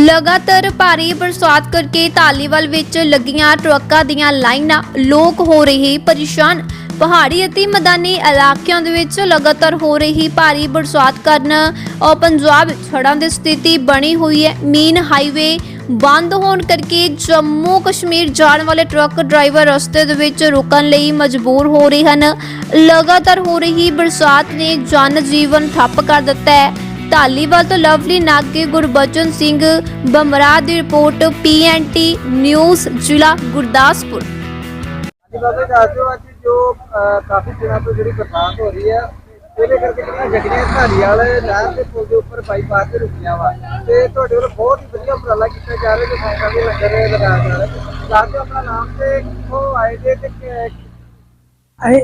ਲਗਾਤਾਰ ਭਾਰੀ ਬਰਸਾਤ ਕਰਕੇ ਧਾਲੀਵਾਲ ਵਿੱਚ ਲੱਗੀਆਂ ਟਰੱਕਾਂ ਦੀਆਂ ਲਾਈਨਾਂ ਲੋਕ ਹੋ ਰਹੇ ਪਰੇਸ਼ਾਨ। ਪਹਾੜੀ ਅਤੇ ਮੈਦਾਨੀ ਇਲਾਕਿਆਂ ਦੇ ਵਿੱਚ ਲਗਾਤਾਰ ਹੋ ਰਹੀ ਭਾਰੀ ਬਰਸਾਤ ਕਾਰਨ ਪੰਜਾਬ ਵਿੱਚ ਹੜ੍ਹਾਂ ਦੀ ਸਥਿਤੀ ਬਣੀ ਹੋਈ ਹੈ। ਮੇਨ ਹਾਈਵੇ ਬੰਦ ਹੋਣ ਕਰਕੇ ਜੰਮੂ ਕਸ਼ਮੀਰ ਜਾਣ ਵਾਲੇ ਟਰੱਕ ਡਰਾਈਵਰ ਰਸਤੇ ਦੇ ਵਿੱਚ ਰੁਕਣ ਲਈ ਮਜਬੂਰ ਹੋ ਰਹੇ ਹਨ। ਲਗਾਤਾਰ ਹੋ ਰਹੀ ਬਰਸਾਤ ਨੇ ਜਨ ਜੀਵਨ ਠੱਪ ਕਰ ਦਿੱਤਾ ਹੈ। ਧਾਲੀਵਾਲ ਤੋਂ ਲਵਲੀ ਨਾਗੇ ਗੁਰਬਚਨ ਸਿੰਘ ਬਮਰਾ ਦੀ ਰਿਪੋਰਟ ਪੀਐਨਟੀ ਨਿਊਜ਼ ਜ਼ਿਲ੍ਹਾ ਗੁਰਦਾਸਪੁਰ। ਜੀ ਬਾਬਾ ਦੱਸ ਅੱਜ ਜੋ ਅਹ, ਕਾਫੀ ਦਿਨਾਂ ਤੋਂ ਜਿਹੜੀ ਬਰਸਾਤ ਹੋ ਰਹੀ ਹੈ ਉਹਦੇ ਕਰਕੇ ਜਿਹੜੀਆਂ ਗੱਡੀਆਂ ਧਾਰੀ ਵਾਲੇ ਨਹਿਰ ਦੇ ਪੁਲ ਦੇ ਉੱਪਰ ਬਾਈਪਾਸ ਤੇ ਰੁਕੀਆਂ ਵਾ। ਤੇ ਤੁਹਾਡੇ ਵੱਲੋਂ ਬਹੁਤ ਹੀ ਵਧੀਆ ਉਪਰਾਲਾ ਕੀਤਾ ਜਾ ਰਿਹਾ ਜੋ ਸੰਗਤਾਂ ਦੇ ਲੰਗਰ ਲਗਾਇਆ ਜਾ ਰਿਹਾ ਦੱਸ ਆਪਣਾ ਨਾਮ ਤੇ ਕਿੱਥੋਂ ਆਏ ਜੇ ਤੇ ਕਿ- ਅਸੀਂ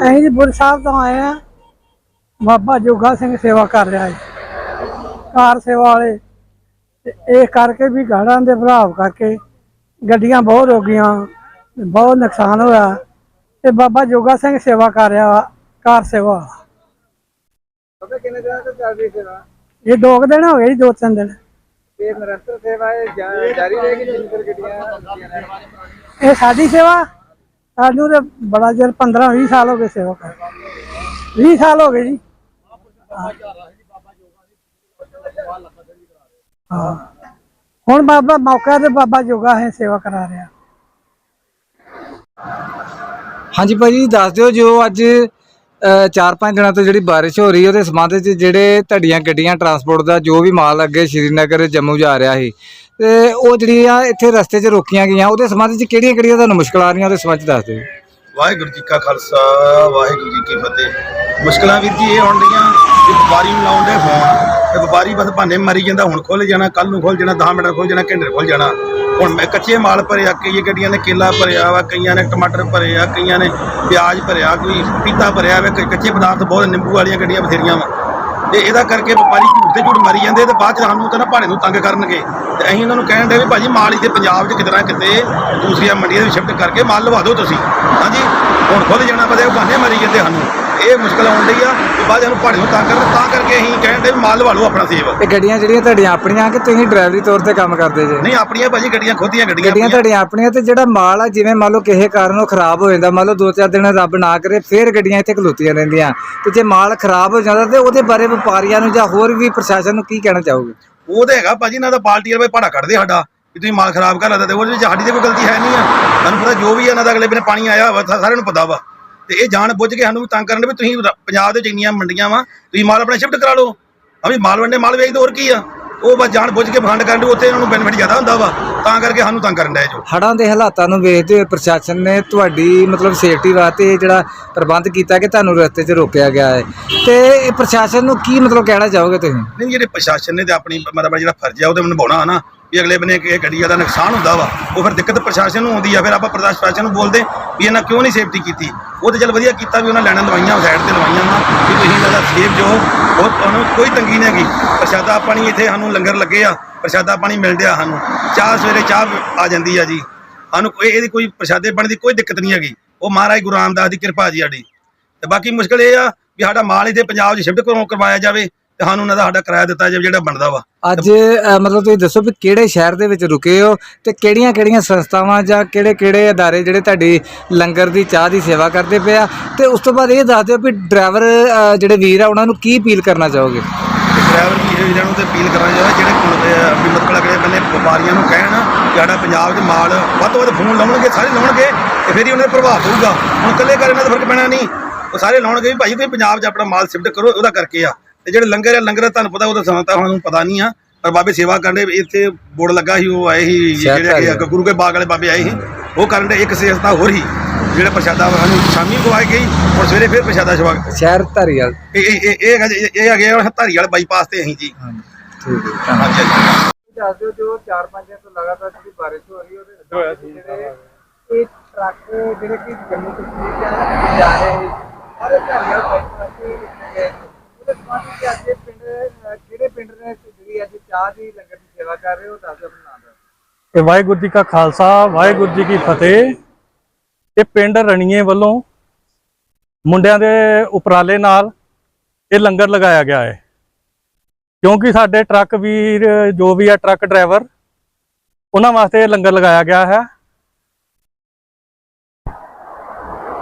ਅਸੀਂ ਜੀ ਬੁਰ ਸਾਹਿਬ ਤੋਂ ਆਏ ਆ ਬਾਬਾ ਜੋਗਾ ਸਿੰਘ ਸੇਵਾ ਕਰ ਰਿਹਾ ਹੈ। ਕਾਰ ਸੇਵਾ ਵਾਲੇ ਇਹ ਕਰਕੇ ਵੀ ਗਾੜਾਂ ਦੇ ਪ੍ਰਭਾਵ ਕਰਕੇ ਗੱਡੀਆਂ ਬਹੁਤ ਹੋ ਗਈਆਂ ਬਹੁਤ ਨੁਕਸਾਨ ਹੋਇਆ ਤੇ ਬਾਬਾ ਜੋਗਾ ਸਿੰਘ ਸੇਵਾ ਕਰ ਰਿਹਾ ਕਾਰ ਸੇਵਾ। ਬਾਬਾ ਕਿੰਨੇ ਦਿਨਾਂ ਤੋਂ ਚੱਲ ਰਹੀ ਸੇਵਾ? ਇਹ ਦੋ ਕੁ ਦਿਨ ਹੋ ਗਏ ਜੀ ਦੋ ਤਿੰਨ ਦਿਨ। ਤੇ ਨਿਰੰਤਰ ਸੇਵਾ ਇਹ ਜਾ- ਜਾਰੀ ਰਹੇਗੀ ਜਿੰਨੀ ਚਿਰ ਗੱਡੀਆਂ ਰੁਕੀਆਂ ਰਹਿਣਗੀਆਂ। ਇਹ ਸਾਡੀ ਸੇਵਾ? ਸਾਨੂੰ ਤੇ ਬੜਾ ਚਿਰ 15 20 ਸਾਲ ਹੋ ਗਏ ਸੇਵਾ ਕਰ। 20 ਸਾਲ ਹੋ ਗਏ ਜੀ। ਹਾਂ। ਹੁਣ ਬਾਬਾ ਮੌਕਾ ਤੇ ਬਾਬਾ ਜੋਗਾ ਹੈ ਸੇਵਾ ਕਰਾ ਰਿਹਾ। ਹਾਂਜੀ ਭਾਜੀ ਦੱਸ ਦਿਓ ਜੋ ਅੱਜ 4-5 ਦਿਨਾਂ ਤੋਂ ਜਿਹੜੀ ਬਾਰਿਸ਼ ਹੋ ਰਹੀ ਹੈ ਉਹਦੇ ਸੰਬੰਧ ਵਿੱਚ ਜਿਹੜੇ ਤੁਹਾਡੀਆਂ ਗੱਡੀਆਂ ਟਰਾਂਸਪੋਰਟ ਦਾ ਜੋ ਵੀ ਮਾਲ ਅੱਗੇ ਸ਼੍ਰੀਨਗਰ ਜੰਮੂ ਜਾ ਰਿਹਾ ਸੀ ਤੇ ਉਹ ਜਿਹੜੀਆਂ ਇੱਥੇ ਰਸਤੇ 'ਚ ਰੋਕੀਆਂ ਗਈਆਂ ਉਹਦੇ ਸੰਬੰਧ ਵਿੱਚ ਕਿਹੜੀਆਂ-ਕਿਹੜੀਆਂ ਤੁਹਾਨੂੰ ਮੁਸ਼ਕਲਾਂ ਆ ਰਹੀਆਂ ਉਹਦੇ ਸੰਬੰਧ 'ਚ ਦੱਸ ਦਿਓ। ਵਾਹਿਗੁਰੂ ਜੀ ਕਾ ਖਾਲਸਾ, ਵਾਹਿਗੁਰੂ ਜੀ ਕੀ ਫਤਿਹ। ਮੁਸ਼ਕਲਾਂ ਵੀਰ ਜੀ ਇਹ ਹੋਣ ਡੀਆਂ ਕਿ ਵਪਾਰੀ ਨੂੰ ਲਾਉਣ ਦੇ ਫੋਨ ਤੇ ਵਪਾਰੀ ਬਸ ਭਾਨੇ ਮਰੀ ਜਾਂਦਾ, ਹੁਣ ਖੁੱਲ ਜਾਣਾ ਕੱਲ ਨੂੰ ਖੁੱਲ ਜਾਣਾ 10 ਮਿੰਟ ਖੁੱਲ ਜਾਣਾ, ਘੰਟੇ ਖੁੱਲ ਜਾਣਾ। ਹੁਣ ਮੈਂ ਕੱਚੇ ਮਾਲ ਭਰਿਆ ਕਈ ਗੱਡੀਆਂ ਨੇ ਕੇਲਾ ਭਰਿਆ ਵਾ, ਕਈਆਂ ਨੇ ਟਮਾਟਰ ਭਰੇ ਆ ਕਈਆਂ ਨੇ ਪਿਆਜ਼ ਭਰਿਆ, ਕੋਈ ਪੀਤਾ ਭਰਿਆ ਵਾ ਕ- ਕੱਚੇ ਪਦਾਰਥ ਬਹੁਤ ਨਿੰਬੂ ਵਾਲੀਆਂ ਗੱਡੀਆਂ ਬਥੇਰੀਆਂ ਵਾ। ਤੇ ਇਹਦਾ ਕਰਕੇ ਵਪਾਰੀ ਝੂਠ ਤੇ ਝੂਠ ਮਰੀ ਜਾਂਦੇ ਤੇ ਬਾਅਦ ਚ ਸਾਨੂੰ ਤਾਂ ਨਾ ਭਾੜੇ ਨੂੰ ਤੰਗ ਕਰਨਗੇ। ਤੇ ਅਸੀਂ ਉਹਨਾਂ ਨੂੰ ਕਹਿਣ ਦੇ ਵੀ ਭਾਜੀ ਮਾਲ ਇੱਥੇ ਪੰਜਾਬ 'ਚ ਕਿਤੇ ਨਾ ਕਿਤੇ ਦੂਸਰੀਆਂ ਮੰਡੀਆਂ ਦੇ ਸ਼ਿਫਟ ਕਰਕੇ ਮਾਲ ਲਵਾ ਦਿਓ ਤੁਸੀਂ। ਹਾਂਜੀ, ਹੁਣ ਖੁਦ ਜਾਣਾ ਬਦੇ ਬਹਾਨੇ ਮਰੀ ਜਾਂਦੇ ਸਾਨੂੰ। ਇਹ ਮੁਸ਼ਕਲ ਆਉਣ ਡਈ ਆ ਤੇ ਬਾਅਦ ਸਾਨੂੰ ਭਾੜੇ ਨੂੰ ਤੰਗ ਕਰਨ ਤਾਂ ਕਰਕੇ ਅਸੀਂ ਕਹਿਣ ਦੇ ਵੀ ਮਾਲ ਲਵਾ ਲਓ ਆਪਣਾ ਸੇਵ। ਇਹ ਗੱਡੀਆਂ ਜਿਹੜੀਆਂ ਤੁਹਾਡੀਆਂ ਆਪਣੀਆਂ ਕਿ ਤੁਸੀਂ ਡਰਾਈਵਰੀ ਤੌਰ ਤੇ ਕੰਮ ਕਰਦੇ ਜੇ? ਨਹੀਂ ਆਪਣੀਆਂ ਭਾਜੀ ਗੱਡੀਆਂ ਖੁਦੀਆਂ ਗੱਡੀਆਂ ਗੱਡੀਆਂ ਆਪਣੀਆਂ। ਤੁਹਾਡੀਆਂ ਆਪਣੀਆਂ ਤੇ ਜਿਹੜਾ ਮਾਲ ਆ ਜਿਵੇਂ ਮੰਨ ਲਓ ਕਿਸੇ ਕਾਰਨ ਉਹ ਖਰਾਬ ਹੋ ਜਾਂਦਾ ਮੰਨ ਲਓ ਦੋ ਚਾਰ ਦਿਨ ਰੱਬ ਨਾ ਕਰੇ ਫੇਰ ਗੱਡੀਆਂ ਇੱਥੇ ਖਲੋਤੀਆਂ ਰਹਿੰਦੀਆਂ। ਤੇ ਜੇ ਮਾਲ ਖਰਾਬ ਹੋ ਜਾਂਦਾ ਤੇ ਉਹਦੇ ਬਾਰੇ ਵਪਾਰੀਆਂ ਨੂੰ ਜਾਂ ਹੋਰ ਵੀ ਪ੍ਰਸ਼ਾਸਨ ਨੂੰ ਕੀ ਕਹਿਣਾ ਚਾਹੋਗੇ? ਉਹ ਤਾਂ ਹੈਗਾ ਭਾਜੀ ਇਹਨਾਂ ਦਾ ਪਾਰਟੀ ਵਾਲੇ ਭਾੜਾ ਕੱਢਦੇ ਸਾਡਾ ਵੀ ਤੁਸੀਂ ਮਾਲ ਖਰਾਬ ਕਰ ਲੈਂਦੇ ਤੇ ਉਹਦੇ ਵਿੱਚ ਸਾਡੀ ਤੇ ਕੋਈ ਗਲਤੀ ਹੈ ਨਹੀਂ ਆ। ਤੁਹਾਨੂੰ ਪਤਾ ਜੋ ਵੀ ਇਹਨਾਂ ਦਾ ਅਗਲੇ ਬਿਨੇ ਪਾਣੀ ਆਇਆ ਹੋਇਆ ਸਾ- ਸਾਰਿਆਂ ਨੂੰ ਪਤਾ ਵਾ। ਤੇ ਇਹ ਜਾਣ ਬੁੱਝ ਕੇ ਸਾਨੂੰ ਵੀ ਤੰਗ ਕਰਨ ਦੇ ਵੀ ਤੁਸੀਂ ਰ- ਪੰਜਾਬ ਦੇ ਵਿੱਚ ਇੰਨੀਆਂ ਮੰਡੀਆਂ ਵਾ ਤੁਸੀਂ ਮਾਲ ਆਪਣਾ ਸ਼ਿਫਟ ਕਰਾ ਲਓ। ਆ ਵੀ ਮਾਲ ਵੰਡੇ ਮਾਲ ਵੇਚਦੇ ਹੋਰ ਕੀ ਆ? ਉਹ ਬਸ ਜਾਣ ਬੁੱਝ ਕੇ ਫੰਡ ਕਰਨ ਦੇ ਉੱਥੇ ਇਹਨਾਂ ਨੂੰ ਬੈਨੀਫਿਟ ਜ਼ਿਆਦਾ ਹੁੰਦਾ ਵਾ ਤਾਂ ਕਰਕੇ ਸਾਨੂੰ ਤੰਗ ਕਰਨ ਡਏ ਜੋ। ਹੜ੍ਹਾਂ ਦੇ ਹਾਲਾਤਾਂ ਨੂੰ ਵੇਖਦੇ ਹੋਏ ਪ੍ਰਸ਼ਾਸਨ ਨੇ ਤੁਹਾਡੀ ਮਤਲਬ ਸੇਫਟੀ ਵਾਸਤੇ ਇਹ ਜਿਹੜਾ ਪ੍ਰਬੰਧ ਕੀਤਾ ਕਿ ਤੁਹਾਨੂੰ ਰਸਤੇ 'ਚ ਰੋਕਿਆ ਗਿਆ ਹੈ। ਤੇ ਇਹ ਪ੍ਰਸ਼ਾਸਨ ਨੂੰ ਕੀ ਮਤਲਬ ਕਹਿਣਾ ਚਾਹੋਗੇ ਤੁਸੀਂ? ਨਹੀਂ ਜਿਹੜੇ ਪ੍ਰਸ਼ਾਸਨ ਨੇ ਤੇ ਆਪਣੀ ਮਤਲਬ ਜਿਹੜਾ ਫਰਜ਼ ਆ ਉਹਦੇ ਨੂੰ ਨਿਭਾਉਣਾ ਹੈ ਨਾ ਵੀ ਅਗਲੇ ਬੰਨੇ ਕਿ ਗੱਡੀ ਦਾ ਨੁਕਸਾਨ ਹੁੰਦਾ ਵਾ, ਉਹ ਫਿਰ ਦਿੱਕਤ ਪ੍ਰਸ਼ਾਸਨ ਨੂੰ ਆਉਂਦੀ ਆ, ਫਿਰ ਆਪਾਂ ਪ੍ਰਦਾਸ਼ ਪ੍ਰਸ਼ਾਸਨ ਨੂੰ ਬੋਲਦੇ ਵੀ ਇਹਨਾਂ ਕਿਉਂ ਨਹੀਂ ਸੇਫਟੀ ਕੀਤੀ? ਉਹ ਤੇ ਚਲ ਵਧੀਆ ਕੀਤਾ ਵੀ ਉਹਨਾਂ ਲੈਣਾ ਲਵਾਈਆਂ ਸਾਈਡ ਤੇ ਲਵਾਈਆਂ ਵਾ ਵੀ ਤੁਸੀਂ ਇਹਨਾਂ ਦਾ ਸੇਫ ਜੋ, ਉਹ ਤੁਹਾਨੂੰ ਕੋਈ ਤੰਗੀ ਨਹੀਂ ਹੈਗੀ। ਪ੍ਰਸ਼ਾਦਾ ਪਾਣੀ ਇੱਥੇ ਸਾਨੂੰ ਲੰਗਰ ਲੱਗੇ ਆ, ਪ੍ਰਸ਼ਾਦਾ ਪਾਣੀ ਮਿਲ ਡਿਆ ਸਾਨੂੰ। ਚਾਹ ਸਵੇਰੇ ਚਾਹ ਆ ਜਾਂਦੀ ਆ ਜੀ। ਸਾਨੂੰ ਕੋਈ, ਇਹਦੀ ਕੋਈ ਪ੍ਰਸ਼ਾਦੇ ਪਾਣੀ ਦੀ ਕੋਈ ਦਿੱਕਤ ਨਹੀਂ ਹੈਗੀ। ਉਹ ਮਹਾਰਾਜ ਗੁਰੂ ਰਾਮਦਾਸ ਦੀ ਕਿਰਪਾ ਜੀ ਸਾਡੀ। ਤੇ ਬਾਕੀ ਮੁਸ਼ਕਲ ਇਹ ਆ ਵੀ ਸਾਡਾ ਮਾਲ ਇੱਥੇ ਪੰਜਾਬ 'ਚ ਸ਼ਿਫਟ ਕਰਵਾਇਆ ਜਾਵੇ ਤੇ ਸਾਨੂੰ ਉਹਨਾਂ ਦਾ ਸਾਡਾ ਕਿਰਾਇਆ ਦਿੱਤਾ ਜਾਵੇ ਜਿਹੜਾ ਬਣਦਾ ਵਾ। ਅੱਜ ਅ, ਮਤਲਬ ਤੁਸੀਂ ਦੱਸੋ ਵੀ ਕਿਹੜੇ ਸ਼ਹਿਰ ਦੇ ਵਿੱਚ ਰੁਕੇ ਹੋ ਤੇ ਕਿਹੜੀਆਂ-ਕਿਹੜੀਆਂ ਸੰਸਥਾਵਾਂ ਜਾਂ ਕਿਹੜੇ-ਕਿਹੜੇ ਅਦਾਰੇ ਜਿਹੜੇ ਤੁਹਾਡੀ ਲੰਗਰ ਦੀ ਚਾਹ ਦੀ ਸੇਵਾ ਕਰਦੇ ਪਏ ਆ? ਤੇ ਉਸ ਤੋਂ ਬਾਅਦ ਇਹ ਦੱਸ ਦਿਓ ਵੀ ਡਰਾਈਵਰ ਅ, ਜਿਹੜੇ ਵੀਰ ਆ ਉਹਨਾਂ ਨੂੰ ਕੀ ਅਪੀਲ ਕਰਨਾ ਚਾਹੋਗੇ? ਡਰਾਈਵਰ ਵੀ ਇਹ ਵੀਰਾਂ ਨੂੰ ਤੇ ਅਪੀਲ ਕਰਨਾ ਚਾਹੁੰਦਾ ਜਿਹੜੇ ਕੋਲ ਵੀ ਮਤਲਬ ਅਗਲੇ ਬੰਨੇ ਵਪਾਰੀਆਂ ਨੂੰ ਕਹਿਣ ਕਿ ਸਾਡਾ ਪੰਜਾਬ 'ਚ ਮਾਲ ਵੱਧ ਤੋਂ ਵੱਧ ਫੋਨ ਲਾਉਣਗੇ ਸਾਰੇ ਲਾਉਣਗੇ ਤੇ ਫਿਰ ਹੀ ਉਹਨਾਂ ਦਾ ਪ੍ਰਭਾਵ ਪਊਗਾ। ਹੁਣ ਇਕੱਲੇ ਕਰ ਇਹਨਾਂ ਦਾ ਫ਼ਰਕ ਪੈਣਾ ਨਹੀਂ। ਉਹ ਸਾਰੇ ਲਾਉਣਗੇ ਵੀ ਭਾਈ ਤੁਸੀਂ ਪੰਜਾਬ 'ਚ ਆਪਣਾ ਮਾਲ ਸ਼ਿਫਟ ਕਰੋ ਉਹਦਾ ਕਰਕੇ ਆ। ਤੇ ਜਿਹੜੇ ਲੰਗਰ ਆ ਲੰਗਰ ਤੁਹਾਨੂੰ ਪਤਾ ਉਹਦਾ ਸਮਾਂ ਤਾਂ ਸਾਨੂੰ ਪਤਾ ਨਹੀਂ ਆ। ਪਰ ਬਾਬੇ ਸੇਵਾ ਕਰਨ ਦੇ ਇੱਥੇ ਬੋਰਡ ਲੱਗਾ ਸੀ ਉਹ ਆਏ ਸੀ ਜਿਹੜੇ। ਕਿ ਗੁਰੂ ਕੇ ਬਾਗ ਵਾਲੇ ਬਾਬੇ ਆਏ ਸੀ। ਉਹ ਕਰਨ ਦੇ ਇੱਕ ਸੇਸਤਾ ਹੋਰ ਹੀ ਜਿਹੜਾ ਪ੍ਰਸ਼ਾਦਾ ਸਾਨੂੰ ਸ਼ਾਮੀ ਖਵਾਈ ਗਈ ਔਰ ਸਵੇਰੇ ਫਿਰ ਪ੍ਰਸ਼ਾਦਾ ਛਵਾ ਸ਼ਹਿਰ ਧਾਰੀਵਾਲ ਇਹ ਇਹ ਇਹ ਇਹ ਆ ਧਾਰੀਵਾਲ ਬਾਈਪਾਸ ਤੇ ਅਸੀਂ ਜੀ। ਹਾਂਜੀ ਠੀਕ ਹੈ। ਹਾਂਜੀ ਦੱਸ ਦਿਓ ਜੋ 4-5 ਦਿਨ ਤੋਂ ਲਗਾਤਾਰ ਜਿਹੜੀ ਬਾਰਿਸ਼ ਹੋ ਰਹੀ ਉਹਦੇ ਜਿਹੜੇ ਇਹ ਟਰੱਕ ਜਿਹੜੇ ਕਿ ਜੰਮੂ ਕਸ਼ਮੀਰ ਜਾ ਰਹੇ ਸੀ ਸਾਰੇ ਧਾਰੀਵਾਲ ਬਾਈਪਾਸ ਤੇ ਅੱਜ ਪਿੰਡ ਕਿਹੜੇ ਪਿੰਡ ਨੇ ਜਿਹੜੀ ਅੱਜ ਚਾਹ ਦੀ ਲੰਗਰ ਦੀ ਸੇਵਾ ਕਰ ਰਹੇ ਹੋ ਦੱਸ ਦਿਓ ਆਪਣਾ ਨਾਮ ਇਹ ਵਾਹਿਗੁਰੂ ਜੀ ਕਾ ਖਾਲਸਾ, ਵਾਹਿਗੁਰੂ ਜੀ ਕੀ ਫਤਿਹ। ਇਹ ਪਿੰਡ ਰਣੀਏ ਵੱਲੋਂ ਮੁੰਡਿਆਂ ਦੇ ਉਪਰਾਲੇ ਨਾਲ ਇਹ ਲੰਗਰ ਲਗਾਇਆ ਗਿਆ ਹੈ। ਕਿਉਂਕਿ ਸਾਡੇ ਟਰੱਕ ਵੀਰ, ਜੋ ਵੀ ਹੈ ਟਰੱਕ ਡਰਾਈਵਰ, ਉਹਨਾਂ ਵਾਸਤੇ ਇਹ ਲੰਗਰ ਲਗਾਇਆ ਗਿਆ ਹੈ।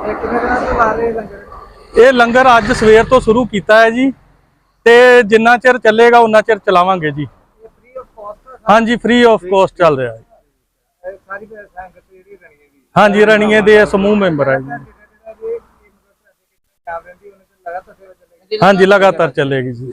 ਇਹ ਕਿੰਨੇ ਦਿਨਾਂ ਤੋਂ ਲਾ ਰਹੇ ਲੰਗਰ? ਇਹ ਲੰਗਰ ਅੱਜ ਸਵੇਰ ਤੋਂ ਸ਼ੁਰੂ ਕੀਤਾ ਹੈ ਜੀ ਤੇ ਜਿੰਨਾ ਚਿਰ ਚੱਲੇਗਾ ਉਨਾ ਚਿਰ ਚਲਾਵਾਂਗੇ ਜੀ। ਇਹ ਹਾਂਜੀ ਫ੍ਰੀ ਆਫ ਕੋਸਟ ਚੱਲ ਰਿਹਾ ਹੈ ਹਾਂਜੀ, ਰਣੀਏ ਦੇ ਸਮੂਹ ਮੈਂਬਰ ਹੈ ਜੀ। ਜਿਹੜਾ ਲਗਾਤਾਰ ਸੇਵਾ ਚੱਲੇਗੀ ਹਾਂਜੀ, ਲਗਾਤਾਰ ਚੱਲੇਗੀ ਜੀ।